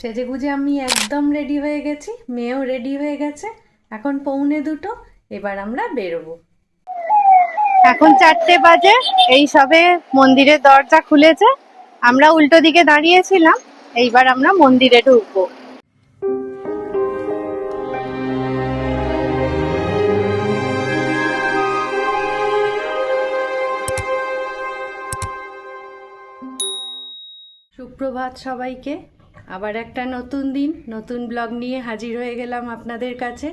সেজে গুজে আমি একদম রেডি হয়ে গেছি মেয়েও রেডি হয়ে গেছে। এখন পৌনে দুটো এবার আমরা বেরোবো। এখন চারটে বাজে এই সবে মন্দিরের দরজা খুলেছে। আমরা উল্টো দিকে দাঁড়িয়েছিলাম এইবার আমরা মন্দিরে ঢুকবো। সুপ্রভাত সবাইকে। আবার একটা নতুন দিন, নতুন ব্লগ নিয়ে হাজির হয়ে গেলাম আপনাদের কাছে।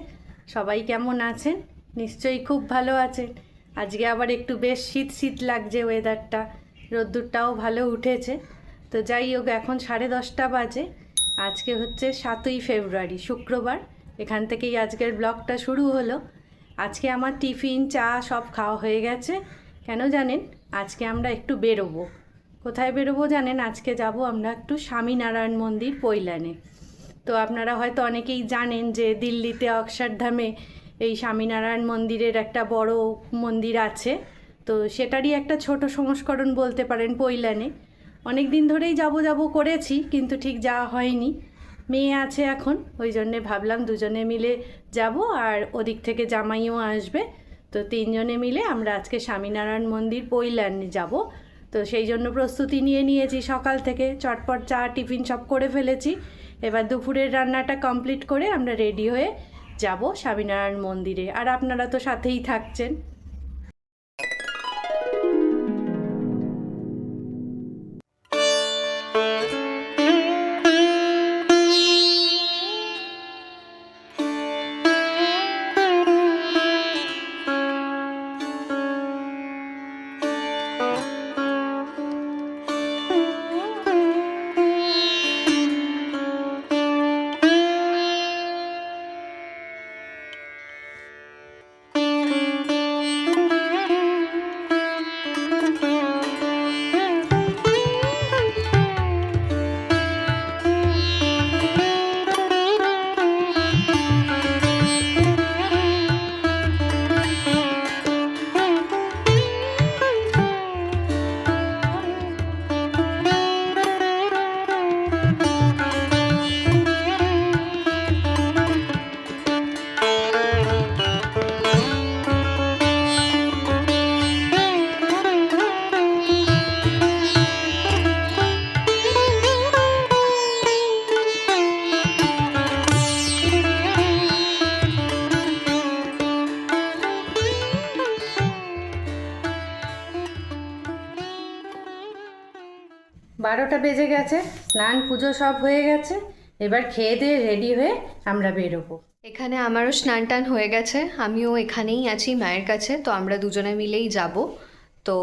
সবাই কেমন আছেন? নিশ্চয়ই খুব ভালো আছেন। আজকে আবার একটু বেশ শীত শীত লাগছে ওয়েদারটা রোদ্দুরটাও ভালো উঠেছে। তো যাই হোক, এখন সাড়ে দশটা বাজে। আজকে হচ্ছে সাতই ফেব্রুয়ারি, শুক্রবার। এখান থেকেই আজকের ব্লগটা শুরু হলো। আজকে আমার টিফিন, চা সব খাওয়া হয়ে গেছে। কেন জানেন? আজকে আমরা একটু বেরোবো। কোথায় বেরোবো জানেন? আজকে যাব আমরা একটু স্বামীনারায়ণ মন্দির পৈলানে তো আপনারা হয়তো অনেকেই জানেন যে দিল্লিতে অক্ষরধামে এই স্বামীনারায়ণ মন্দিরের একটা বড় মন্দির আছে। তো সেটারই একটা ছোট সংস্করণ বলতে পারেন পৈলানে অনেক দিন ধরেই যাব যাব করেছি, কিন্তু ঠিক যাওয়া হয়নি। মেয়ে আছে এখন, ওই জন্যে ভাবলাম দুজনে মিলে যাব আর ওদিক থেকে জামাইও আসবে। তো তিনজনে মিলে আমরা আজকে স্বামীনারায়ণ মন্দির পৈলান যাব। তো সেই জন্য প্রস্তুতি নিয়ে নিয়েছি সকাল থেকে। চটপট চা, টিফিন সব করে ফেলেছি। এবার দুপুরের রান্নাটা কমপ্লিট করে আমরা রেডি হয়ে যাব স্বামীনারায়ণ মন্দিরে। আর আপনারা তো সাথেই থাকছেন। বারোটা বেজে গেছে স্নান পুজো সব হয়ে গেছে এবার খেয়ে দিয়ে রেডি হয়ে আমরা বেরোবো। এখানে আমারও স্নান টান হয়ে গেছে আমিও এখানেই আছি মায়ের কাছে তো আমরা দুজনে মিলেই যাব। তো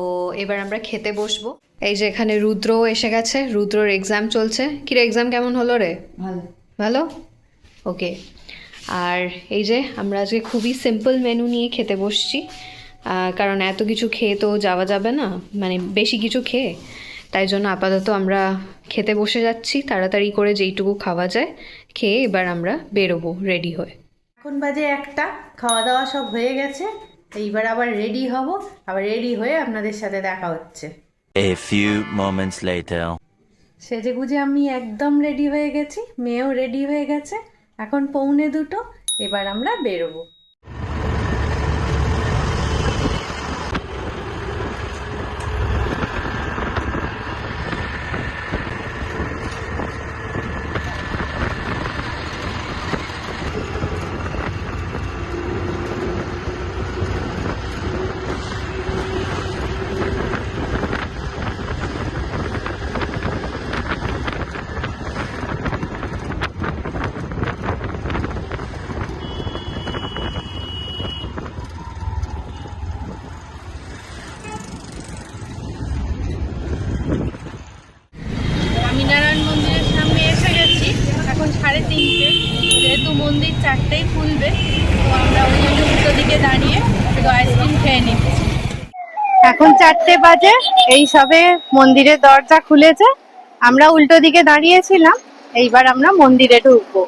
এবার আমরা খেতে বসবো। এই যে এখানে রুদ্রও এসে গেছে রুদ্রর এক্সাম চলছে। কিরে এক্সাম কেমন হলো রে? ভালো। ভালো? ওকে আর এই যে আমরা আজকে খুবই সিম্পল মেনু নিয়ে খেতে বসছি। কারণ এত কিছু খেয়ে তো যাওয়া যাবে না মানে বেশি কিছু খেয়ে। তাই জন্য আপাতত আমরা খেতে বসে যাচ্ছি তাড়াতাড়ি করে যেইটুকু খাওয়া যায় খেয়ে এবার আমরা বেরোবো রেডি হয়ে। এখন বাজে একটা খাওয়া দাওয়া সব হয়ে গেছে এইবার আবার রেডি হব আবার রেডি হয়ে আপনাদের সাথে দেখা হচ্ছে। A few moments later. সেজে গুজে আমি একদম রেডি হয়ে গেছি মেয়েও রেডি হয়ে গেছে এখন পৌনে দুটো এবার আমরা বেরোবো স্বামীনারায়ণ মন্দিরের সামনে এসে গেছি এখন সাড়ে তিনটে যেহেতু মন্দির চারটেই খুলবে তো আমরা ওই জন্য উল্টো দিকে দাঁড়িয়ে একটু আইসক্রিম খেয়ে নিচ্ছি এখন চারটে বাজে এই সবে মন্দিরের দরজা খুলেছে। আমরা উল্টো দিকে দাঁড়িয়েছিলাম, এইবার আমরা মন্দিরে ঢুকবো।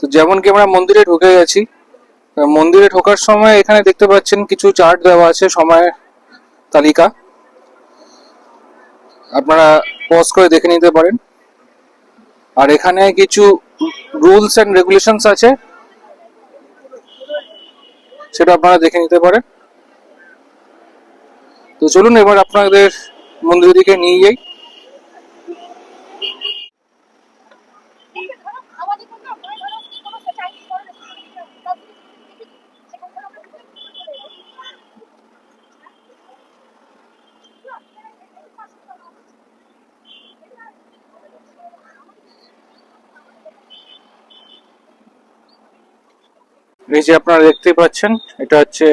তো যেমন কি আমরা মন্দিরে ঢুকে গেছি মন্দিরে ঢোকার সময় এখানে দেখতে পাচ্ছেন কিছু চার্ট দেওয়া আছে সময় তালিকা। আপনারা পজ করে দেখে নিতে পারেন। আর এখানে কিছু রুলস এন্ড রেগুলেশনস আছে, সেটা আপনারা দেখে নিতে পারেন। তো চলুন এবার আপনাদের মন্দিরের দিকে নিয়ে যাই। এই যে আপনারা দেখতে পাচ্ছেন, এটা হচ্ছে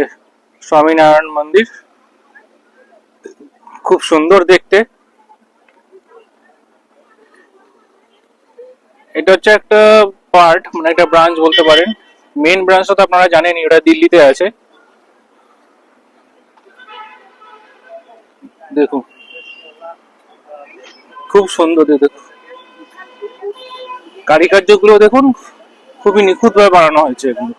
স্বামীনারায়ণ মন্দির। খুব সুন্দর দেখতে। এটা হচ্ছে একটা পার্ট মানে একটা ব্রাঞ্চ বলতে পারেন। মেন ব্রাঞ্চটা তো আপনারা জানেনই, ওটা দিল্লিতে আছে। দেখুন। খুব সুন্দর দেখুন। কারিকার্যগুলো দেখুন, খুবই নিখুঁতভাবে বানানো হয়েছে এগুলো।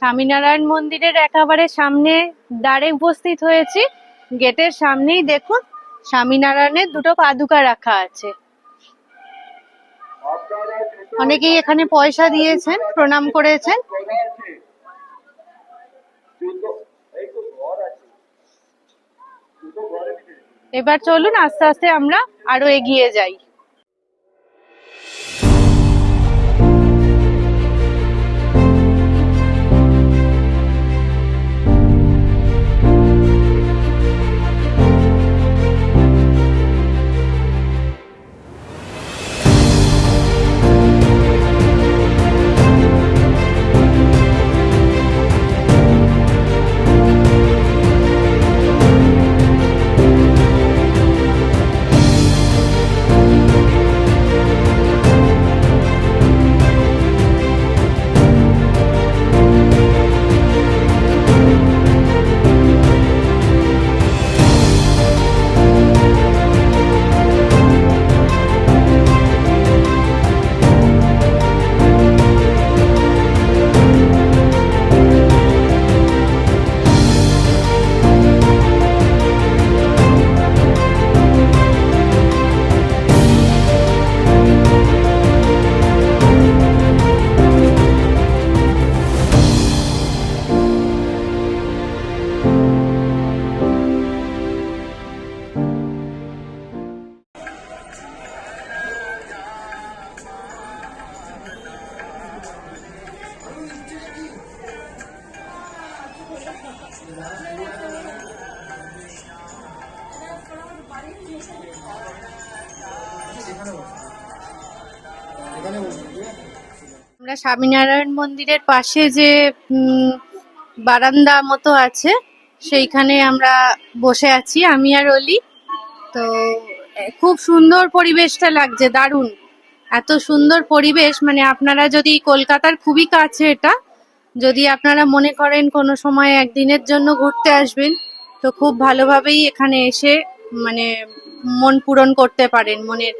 স্বামীনারায়ণ মন্দিরের একেবারে সামনে দ্বারে উপস্থিত হয়েছি। গেটের সামনেই দেখুন স্বামীনারায়ণের দুটো পাদুকা রাখা আছে। অনেকেই এখানে পয়সা দিয়েছেন, প্রণাম করেছেন। এবার চলুন আস্তে আস্তে আমরা আরও এগিয়ে যাই। আমরা স্বামীনারায়ণ মন্দিরের পাশে যে বারান্দা মতো আছে, সেইখানে আমরা বসে আছি, আমি আর অলি। তো খুব সুন্দর পরিবেশটা লাগছে, দারুণ। এত সুন্দর পরিবেশ মানে আপনারা যদি কলকাতার খুবই কাছে এটা, যদি আপনারা মনে করেন কোনো সময় একদিনের জন্য ঘুরতে আসবেন, তো খুব ভালোভাবেই এখানে এসে মানে মন পূরণ করতে পারেন, মনের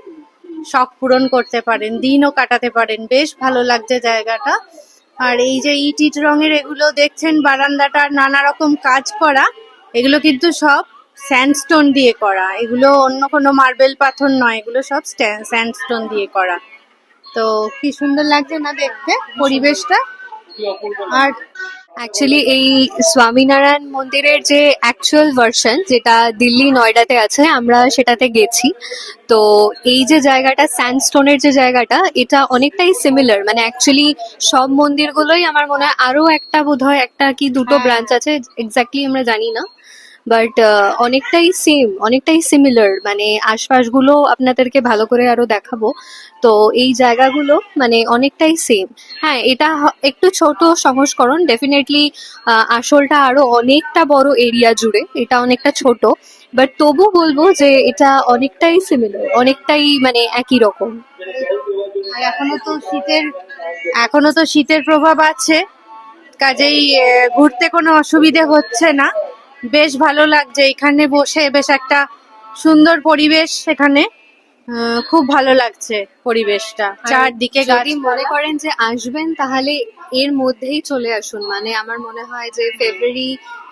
শখ পূরণ করতে পারেন, দিনও কাটাতে পারেন। বেশ ভালো লাগছে জায়গাটা। আর এই যে ইট ইট রঙের এগুলো দেখছেন বারান্দাটার নানা রকম কাজ করা, এগুলো কিন্তু সব স্যান্ডস্টোন দিয়ে করা। এগুলো অন্য কোনো মার্বেল পাথর নয়, এগুলো সব স্যান্ডস্টোন দিয়ে করা। তো কি সুন্দর লাগছে না দেখতে পরিবেশটা? আর অ্যাকচুয়ালি এই স্বামীনারায়ণ মন্দিরের যে অ্যাকচুয়াল ভার্সন যেটা দিল্লি নয়ডাতে আছে আমরা সেটাতে গেছি। তো এই যে জায়গাটা স্যান্ডস্টোনের যে জায়গাটা এটা অনেকটাই সিমিলার মানে অ্যাকচুয়ালি সব মন্দিরগুলোই আমার মনে হয় আরও একটা বোধহয় একটা কি দুটো হ্যাঁ। ব্রাঞ্চ আছে এক্স্যাক্টলি আমরা জানি না। বাট অনেকটাই সেম অনেকটাই সিমিলার মানে আশপাশগুলো আপনাদেরকে ভালো করে আরও দেখাবো। তো এই জায়গাগুলো মানে অনেকটাই সেম হ্যাঁ এটা একটু ছোট সংস্করণ। ডেফিনেটলি আসলটা আরও অনেকটা বড় এরিয়া জুড়ে। এটা অনেকটা ছোট। বাট তবু বলব যে এটা অনেকটাই সিমিলার অনেকটাই মানে একই রকম। আর এখনও তো শীতের, এখনও তো শীতের প্রভাব আছে। কাজেই ঘুরতে কোনো অসুবিধে হচ্ছে না। বেশ ভালো লাগছে। এখানে বসে বেশ একটা সুন্দর পরিবেশ এখানে আহ, খুব ভালো লাগছে পরিবেশটা। চারদিকে যদি মনে করেন যে আসবেন তাহলে এর মধ্যেই চলে আসুন। মানে আমার মনে হয় যে ফেব্রুয়ারি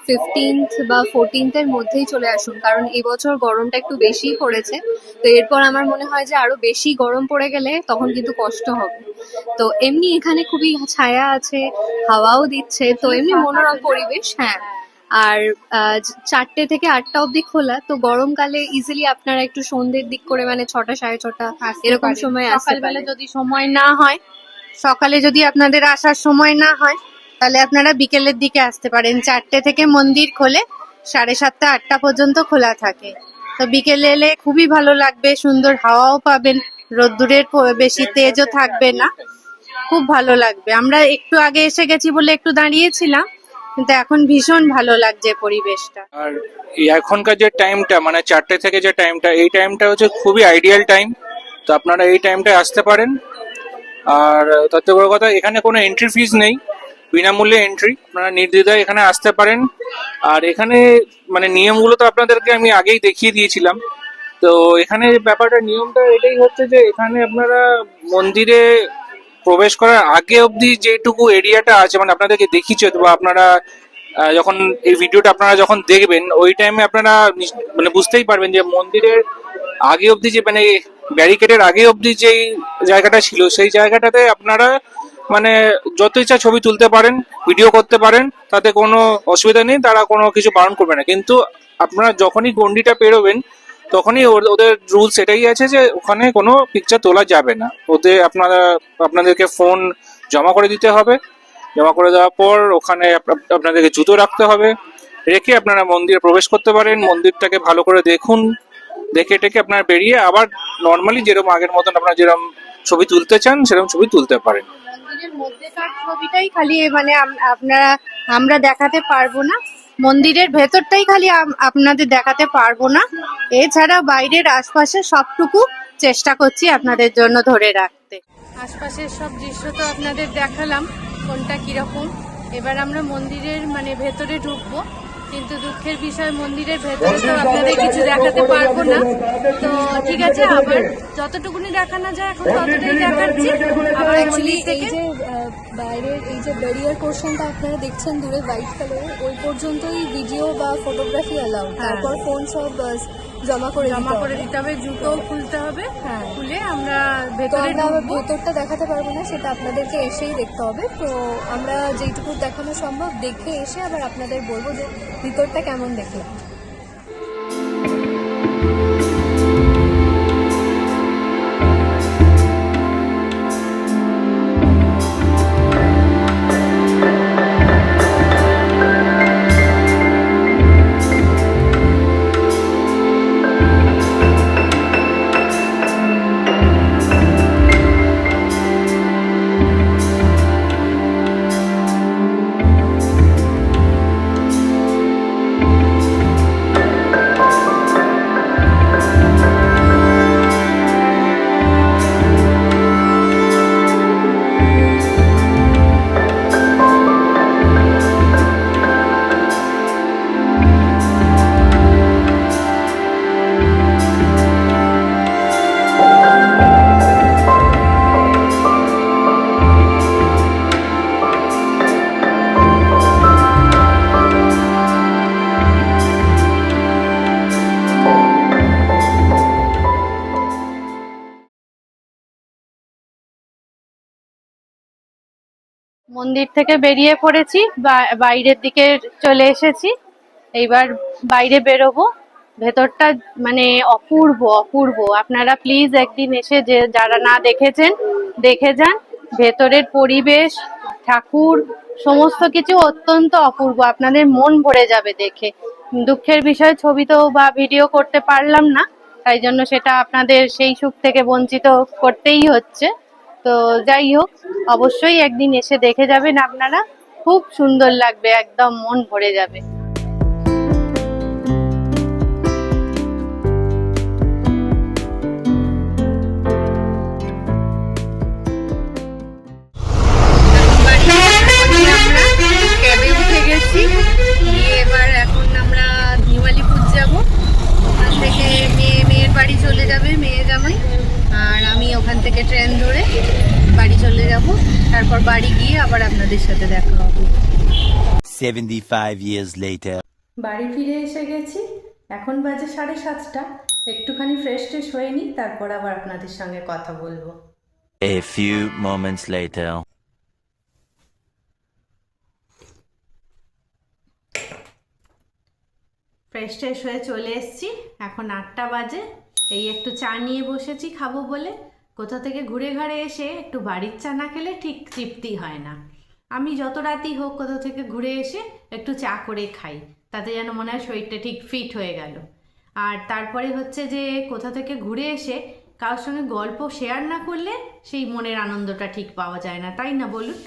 ফিফটিন্থ বা ফোরটিন্থ এর মধ্যেই চলে আসুন। কারণ এবছর গরমটা একটু বেশি পড়েছে। তো এরপর আমার মনে হয় যে আরও বেশি গরম পড়ে গেলে তখন কিন্তু কষ্ট হবে। তো এমনি এখানে খুবই ছায়া আছে হাওয়াও দিচ্ছে। তো এমনি মনোরম পরিবেশ হ্যাঁ। আর চারটে থেকে আটটা অবধি খোলা তো গরমকালে ইজিলি আপনারা একটু সন্ধ্যের দিক করে মানে ছটা সাড়ে ছটা এরকম সময় আসতে সকালবেলা যদি সময় না হয় সকালে যদি আপনাদের আসার সময় না হয় তাহলে আপনারা বিকেলের দিকে আসতে পারেন। চারটে থেকে মন্দির খোলে সাড়ে সাতটা আটটা পর্যন্ত খোলা থাকে। তো বিকেলে এলে খুবই ভালো লাগবে সুন্দর হাওয়াও পাবেন রোদ্দুরের বেশি তেজও থাকবে না। খুব ভালো লাগবে। আমরা একটু আগে এসে গেছি বলে একটু দাঁড়িয়েছিলাম কিন্তু এখন ভীষণ ভালো লাগছে পরিবেশটা। আর এখনকার যে টাইমটা মানে চারটে থেকে যে টাইমটা এই টাইমটা হচ্ছে খুবই আইডিয়াল টাইম তো আপনারা এই টাইমটায় আসতে পারেন। আর তার থেকে বড় কথা, এখানে কোনো এন্ট্রি ফিজ নেই। বিনামূল্যে এন্ট্রি আপনারা নির্দ্বিধায় এখানে আসতে পারেন। আর এখানে মানে নিয়মগুলো তো আপনাদেরকে আমি আগেই দেখিয়ে দিয়েছিলাম। তো এখানে ব্যাপারটা, নিয়মটা এটাই হচ্ছে যে, এখানে আপনারা মন্দিরে প্রবেশ করার আগে অবধি যেটুকু এরিয়াটা আছে মানে আপনাদেরকে দেখিয়েছে বা আপনারা যখন এই ভিডিওটা আপনারা যখন দেখবেন, ওই টাইমে আপনারা মানে বুঝতেই পারবেন যে মন্দিরের আগে অবধি যে মানে ব্যারিকেডের আগে অবধি যেই জায়গাটা ছিল, সেই জায়গাটাতে আপনারা মানে যত ইচ্ছা ছবি তুলতে পারেন ভিডিও করতে পারেন, তাতে কোনো অসুবিধা নেই, তারা কোনো কিছু বারণ করবে না। কিন্তু আপনারা যখনই গন্ডিটা পেরোবেন তখনই ওদের রুলস এটাই আছে যে ওখানে কোনো পিকচার তোলা যাবে না। ওদের আপনারা আপনাদেরকে ফোন জমা করে দিতে হবে। জমা করে দেওয়ার পর ওখানে আপনাদেরকে জুতো রাখতে হবে। রেখে আপনারা মন্দিরে প্রবেশ করতে পারেন। মন্দিরটাকে ভালো করে দেখুন। দেখে টেকে আপনারা বেরিয়ে আবার নর্মালি যেরকম আগের মতন আপনারা যেরকম ছবি তুলতে চান সেরকম ছবি তুলতে পারেন। মধ্যেকার ছবিটাই খালি মানে আপনারা আমরা দেখাতে পারব না। মন্দিরের ভেতরটাই খালি আপনাদের দেখাতে পারব না। এছাড়া বাইরের আশপাশে সবটুকু চেষ্টা করছি আপনাদের জন্য ধরে রাখতে। আশপাশের সব দৃশ্য তো আপনাদের দেখালাম, কোনটা কীরকম। এবার আমরা মন্দিরের মানে ভেতরে ঢুকবো। কিন্তু দুঃখের বিষয় মন্দিরের ভেতরে তো আপনাদের কিছু দেখাতে পারব না। তো ঠিক আছে আবার যতটুকুনি দেখানো যায় এখন ততটাই দেখাচ্ছি। আবার অ্যাকচুয়ালি এই যে বাইরের এই যে ব্যারিয়ার পোর্শনটা আপনারা দেখছেন দূরে হোয়াইট কালারের ওই পর্যন্তই ভিডিও বা ফটোগ্রাফি অ্যালাউড হ্যাঁ। তারপর ফোন সব জমা করে জমা করে দিতে হবে জুতো খুলতে হবে। হ্যাঁ। খুলে আমরা ভেতরে ভেতরটা দেখাতে পারব না সেটা আপনাদেরকে এসেই দেখতে হবে। তো আমরা যেটুকু দেখানো সম্ভব দেখে এসে আবার আপনাদের বলব যে ভিতরটা কেমন দেখলাম। মন্দির থেকে বেরিয়ে পড়েছি বাইরের দিকে চলে এসেছি। এইবার বাইরে বেরোবো। ভেতরটা মানে অপূর্ব অপূর্ব। আপনারা প্লিজ একদিন এসে যে, যারা না দেখেছেন, দেখে যান। ভেতরের পরিবেশ, ঠাকুর, সমস্ত কিছু অত্যন্ত অপূর্ব। আপনাদের মন ভরে যাবে দেখে। দুঃখের বিষয়, ছবি তো বা ভিডিও করতে পারলাম না, তাই জন্য সেটা আপনাদের সেই সুখ থেকে বঞ্চিত করতেই হচ্ছে। তো যাই হোক, অবশ্যই একদিন এসে দেখে যাবেন আপনারা। খুব সুন্দর লাগবে, একদম মন ভরে যাবে। 75 years later. বাড়ি ফিরে এসে গেছি। এখন বাজে সাড়ে সাতটা। একটুখানি ফ্রেশ ট্রেশ হয়ে নিই তারপর আবার আপনাদের সঙ্গে কথা বলব। A few moments later. Fresh ট্রেশ হয়ে চলে এসেছি। এখন আটটা বাজে। এই একটু চা নিয়ে বসেছি খাব বলে। কোথা থেকে ঘুরে ঘাড়ে এসে একটু বাড়ির চা না খেলে ঠিক তৃপ্তি হয় না। আমি যত রাতই হোক কোথাও থেকে ঘুরে এসে একটু চা করে খাই। তাতে যেন মনে হয় শরীরটা ঠিক ফিট হয়ে গেল। আর তারপরে হচ্ছে যে কোথা থেকে ঘুরে এসে কারোর সঙ্গে গল্প শেয়ার না করলে সেই মনের আনন্দটা ঠিক পাওয়া যায় না। তাই না বলুন?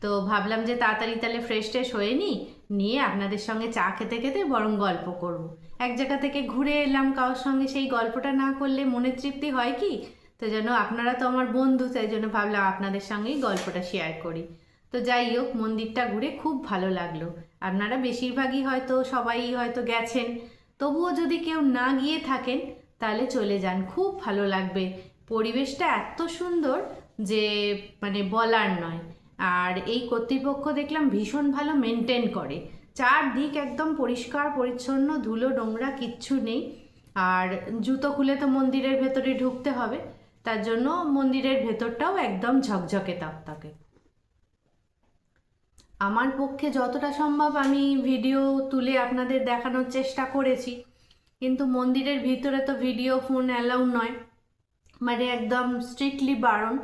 তো ভাবলাম যে তাড়াতাড়ি তাহলে ফ্রেশ ট্রেশ হয়ে নিই নিয়ে আপনাদের সঙ্গে চা খেতে খেতে বরং গল্প করব। এক জায়গা থেকে ঘুরে এলাম কারোর সঙ্গে সেই গল্পটা না করলে মনের তৃপ্তি হয় কি? তো যেন আপনারা তো আমার বন্ধু, তাই জন্য ভাবলাম আপনাদের সঙ্গেই গল্পটা শেয়ার করি। তো যাই হোক, মন্দিরটা ঘুরে খুব ভালো লাগল। আপনারা বেশিরভাগই হয়তো সবাই হয়তো গেছেন। তবুও যদি কেউ না গিয়ে থাকেন, তাহলে চলে যান। খুব ভালো লাগবে। পরিবেশটা এত সুন্দর যে মানে বলার নয়। আর এই কর্তৃপক্ষ দেখলাম ভীষণ ভালো মেনটেন করে। চারদিক একদম পরিষ্কার, পরিচ্ছন্ন, ধুলো, নোংরা, কিচ্ছু নেই। আর জুতো খুলে তো মন্দিরের ভেতরে ঢুকতে হবে। তার জন্য মন্দিরের ভেতরটাও একদম ঝকঝকে তকতকে। আমার পক্ষে যতটা সম্ভব আমি ভিডিও তুলে আপনাদের দেখানোর চেষ্টা করেছি। কিন্তু মন্দিরের ভিতরে তো ভিডিও ফোন অ্যালাউ নয়। মানে একদম স্ট্রিক্টলি বারণ।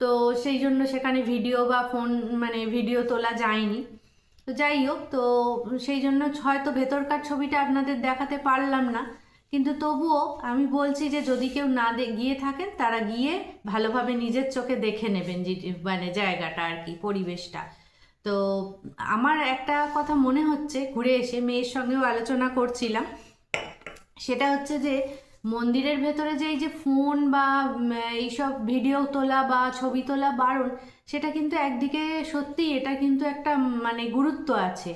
তো সেই জন্য সেখানে ভিডিও বা ফোন মানে ভিডিও তোলা যায়নি। তো যাই হোক, তো সেই জন্য হয়তো ভেতরকার ছবিটা আপনাদের দেখাতে পারলাম না। কিন্তু তবুও আমি বলছি যে যদি কেউ না গিয়ে থাকেন, তারা গিয়ে ভালোভাবে নিজের চোখে দেখে নেবেন মানে জায়গাটা আর কি, পরিবেশটা। তো আমার একটা কথা মনে হচ্ছে, ঘুরে এসে মেয়ের সঙ্গেও আলোচনা করছিলাম। সেটা হচ্ছে যে, মন্দিরের ভেতরে যে এই যে ফোন বা এইসব ভিডিও তোলা বা ছবি তোলা বারণ, সেটা কিন্তু একদিকে সত্যি, এটা কিন্তু একটা মানে গুরুত্ব আছে।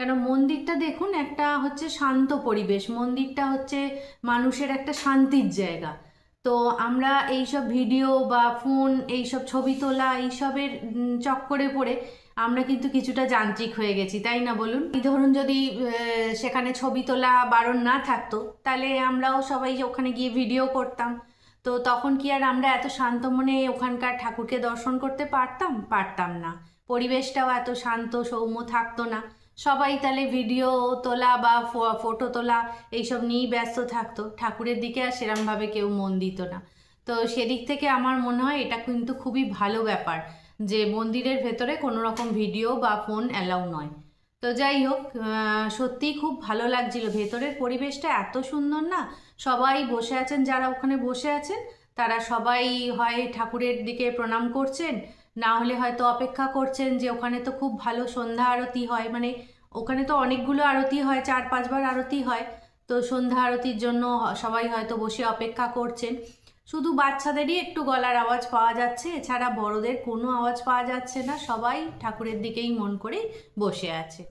কেন, মন্দিরটা দেখুন, একটা হচ্ছে শান্ত পরিবেশ, মন্দিরটা হচ্ছে মানুষের একটা শান্তির জায়গা। তো আমরা এইসব ভিডিও বা ফোন, এইসব ছবি তোলা, এইসবের চক্করে পড়ে আমরা কিন্তু কিছুটা যান্ত্রিক হয়ে গেছি, তাই না বলুন? ধরুন যদি সেখানে ছবি তোলা বারণ না থাকতো, তাহলে আমরাও সবাই ওখানে গিয়ে ভিডিও করতাম। তো তখন কি আর আমরা এত শান্ত মনে ওখানকার ঠাকুরকে দর্শন করতে পারতাম? পারতাম না। পরিবেশটাও এত শান্ত, সৌম্য থাকতো না। সবাই তাহলে ভিডিও তোলা বা ফটো তোলা এইসব নিয়েই ব্যস্ত থাকতো। ঠাকুরের দিকে আর সেরমভাবে কেউ মন দিত না। তো সেদিক থেকে আমার মনে হয় এটা কিন্তু খুবই ভালো ব্যাপার। যে মন্দিরের ভেতরে কোনো রকম ভিডিও বা ফোন অ্যালাউ নয়। তো যাই হোক সত্যিই খুব ভালো লাগছিল। ভেতরের পরিবেশটা এত সুন্দর না, সবাই বসে আছেন, যারা ওখানে বসে আছেন, তারা সবাই হয় ঠাকুরের দিকে প্রণাম করছেন, না হলে হয়তো অপেক্ষা করছেন যে ওখানে তো খুব ভালো সন্ধ্যা আরতি হয়। মানে ওখানে তো অনেকগুলো আরতি হয়, চার পাঁচবার আরতি হয়। তো সন্ধ্যা আরতির জন্য সবাই হয়তো বসে অপেক্ষা করছেন। শুধু বাচ্চাদেরই একটু গলার আওয়াজ পাওয়া যাচ্ছে, এছাড়া বড়দের কোনো আওয়াজ পাওয়া যাচ্ছে না, সবাই ঠাকুরের দিকেই মন করে বসে আছে।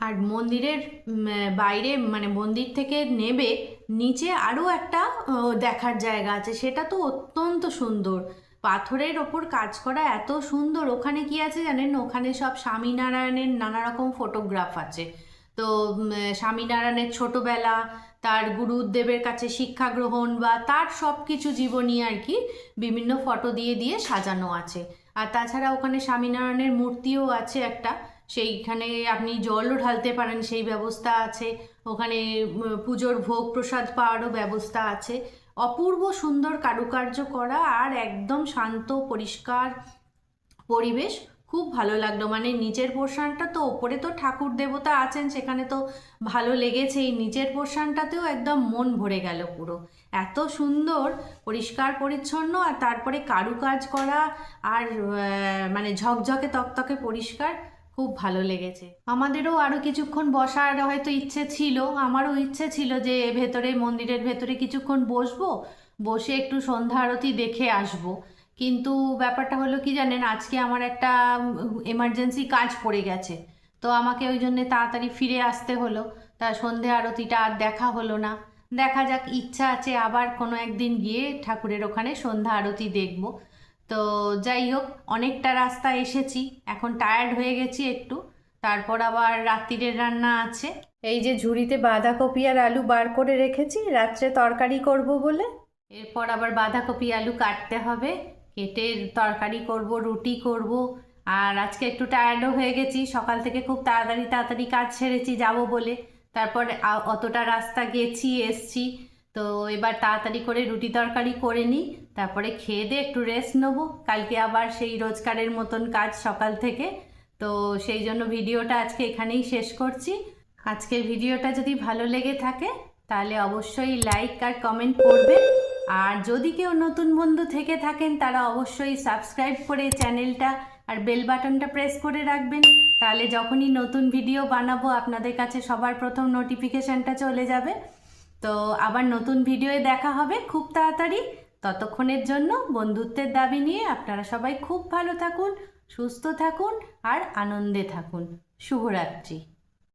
আর মন্দিরের বাইরে মানে মন্দির থেকে নেবে, নিচে আরও একটা দেখার জায়গা আছে, সেটা তো অত্যন্ত সুন্দর। পাথরের ওপর কাজ করা এত সুন্দর, ওখানে কি আছে জানেন? ওখানে সব স্বামীনারায়ণের নানা রকম ফটোগ্রাফ আছে। তো স্বামীনারায়ণের ছোটোবেলা তার গুরুদেবের কাছে শিক্ষা গ্রহণ বা তার সব কিছু জীবনী আর কি বিভিন্ন ফটো দিয়ে দিয়ে সাজানো আছে। আর তাছাড়া ওখানে স্বামীনারায়ণের মূর্তিও আছে একটা। সেইখানে আপনি জলও ঢালতে পারেন, সেই ব্যবস্থা আছে। ওখানে পুজোর ভোগ প্রসাদ পাওয়ারও ব্যবস্থা আছে। অপূর্ব সুন্দর কারুকার্য করা আর একদম শান্ত, পরিষ্কার পরিবেশ খুব ভালো লাগল। মানে নিচের পোর্শনটা তো ওপরে তো ঠাকুর দেবতা আছেন, সেখানে তো ভালো লেগেছে এই নিচের পোর্শনটাতেও একদম মন ভরে গেল পুরো। এত সুন্দর, পরিষ্কার, পরিচ্ছন্ন, আর তারপরে কারুকাজ করা আর মানে ঝকঝকে, তকতকে পরিষ্কার, খুব ভালো লেগেছে। আমাদেরও আরও কিছুক্ষণ বসার হয়তো ইচ্ছে ছিল। আমারও ইচ্ছে ছিল যে ভেতরে, মন্দিরের ভেতরে কিছুক্ষণ বসবো, বসে একটু সন্ধ্যা আরতি দেখে আসব। কিন্তু ব্যাপারটা হলো কি জানেন, আজকে আমার একটা এমার্জেন্সি কাজ পড়ে গেছে। তো আমাকে ওই জন্যে তাড়াতাড়ি ফিরে আসতে হলো। তা সন্ধে আরতিটা আর দেখা হলো না। দেখা যাক, ইচ্ছা আছে আবার কোনো একদিন গিয়ে ঠাকুরের ওখানে সন্ধ্যা আরতি দেখব। তো যাই হোক, অনেকটা রাস্তা এসেছি। এখন টায়ার্ড হয়ে গেছি একটু। তারপর আবার রাত্রিরের রান্না আছে। এই যে ঝুড়িতে বাঁধাকপি আর আলু বার করে রেখেছি, রাত্রে তরকারি করব বলে। এরপর আবার বাঁধাকপি আলু কাটতে হবে। কেটে তরকারি করব, রুটি করব। আর আজকে একটু টায়ার্ডও হয়ে গেছি। সকাল থেকে খুব তাড়াতাড়ি তাড়াতাড়ি কাজ ছেড়েছি যাব বলে। তারপর অতটা রাস্তা গেছি, এসছি। তো এবার তাড়াতাড়ি করে রুটি তরকারি করে নিই। তারপরে খেয়ে দিয়ে একটু রেস্ট নেব। কালকে আবার সেই রোজকারের মতন কাজ সকাল থেকে। তো সেই জন্য ভিডিওটা আজকে এখানেই শেষ করছি। আজকের ভিডিওটা যদি ভালো লেগে থাকে, তাহলে অবশ্যই লাইক আর কমেন্ট করবেন আর যদি কেউ নতুন বন্ধু থেকে থাকেন, তারা অবশ্যই সাবস্ক্রাইব করে চ্যানেলটা আর বেল বাটনটা প্রেস করে রাখবেন। তাহলে যখনই নতুন ভিডিও বানাবো, আপনাদের কাছে সবার প্রথম নোটিফিকেশানটা চলে যাবে। তো আবার নতুন ভিডিওয়ে দেখা হবে খুব তাড়াতাড়ি। ততক্ষণের জন্য বন্ধুত্বের দাবি নিয়ে আপনারা সবাই খুব ভালো থাকুন, সুস্থ থাকুন আর আনন্দে থাকুন। শুভরাত্রি।